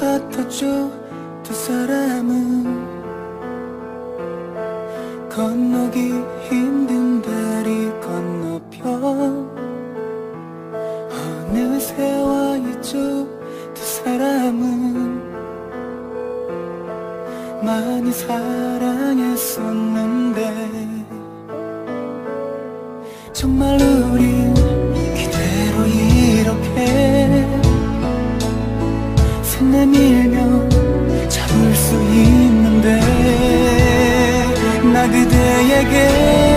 같았죠 두 사람은. 건너기 힘든 다리 건너편. 어느새 와 있죠 두 사람은. 많이 사랑했었는데. 정말 우린 이대로 이렇게 손 내밀면 잡을 수 있는데 나 그대에게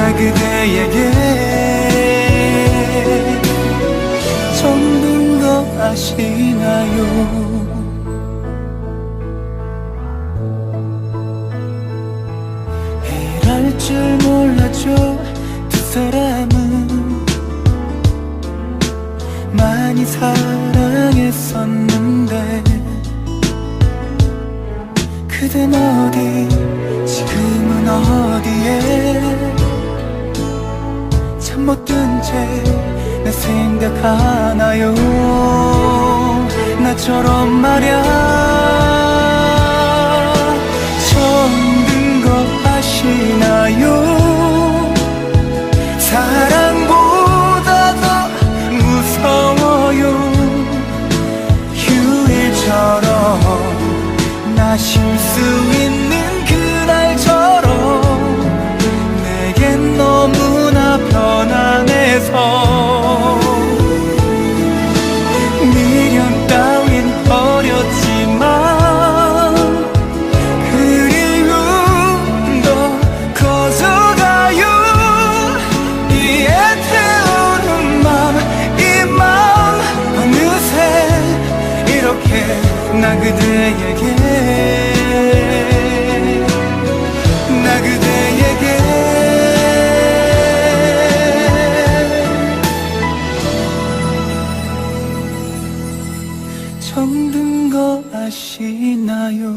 나 그대에게 정든 거 아시나요? 이럴 줄 몰랐죠 두 사람은 많이 사랑했었는데 그댄 어디 지금은 어디에 잠못든채내 생각하나요? 나처럼 말야 나 그대에게. 나 그대에게. 정든 거 아시나요